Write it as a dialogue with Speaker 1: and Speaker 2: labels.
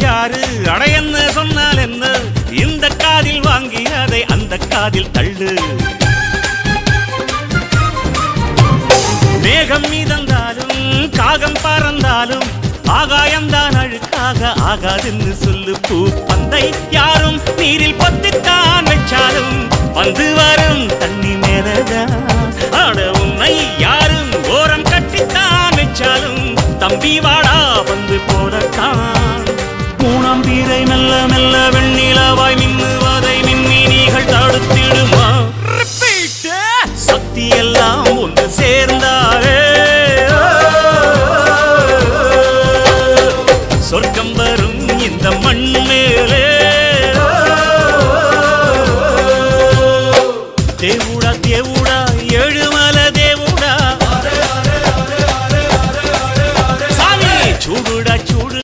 Speaker 1: யாரு? அட சொன்னால் என்ன? இந்த காதில் வாங்கி அதை அந்த காதில் தள்ளு. மேகம் மீதந்தாலும் காகம் பறந்தாலும் ஆகாயம்தான் அழுக்காக ஆகாதுன்னு சொல்லு பூ பந்தை. யாரும் நீரில் பத்தித்தான் வச்சாலும் வந்து வரும் தண்ணி மேலதான். ஆட உன்னை யாரும் ஓரம் கட்டித்தான் வச்சாலும் தம்பி வாடா வந்து போறத்தான் எல்லாம் தீரை மெல்ல மெல்ல வெண்ணிலவாய் மின்னுவதை மின்மினிகள் தடுத்திடுமா? சக்தி எல்லாம் ஒன்று சேர்ந்தாரே சொர்க்கம் வரும் இந்த மண் மேலே தேவுடா தேவுடா எழுமலதே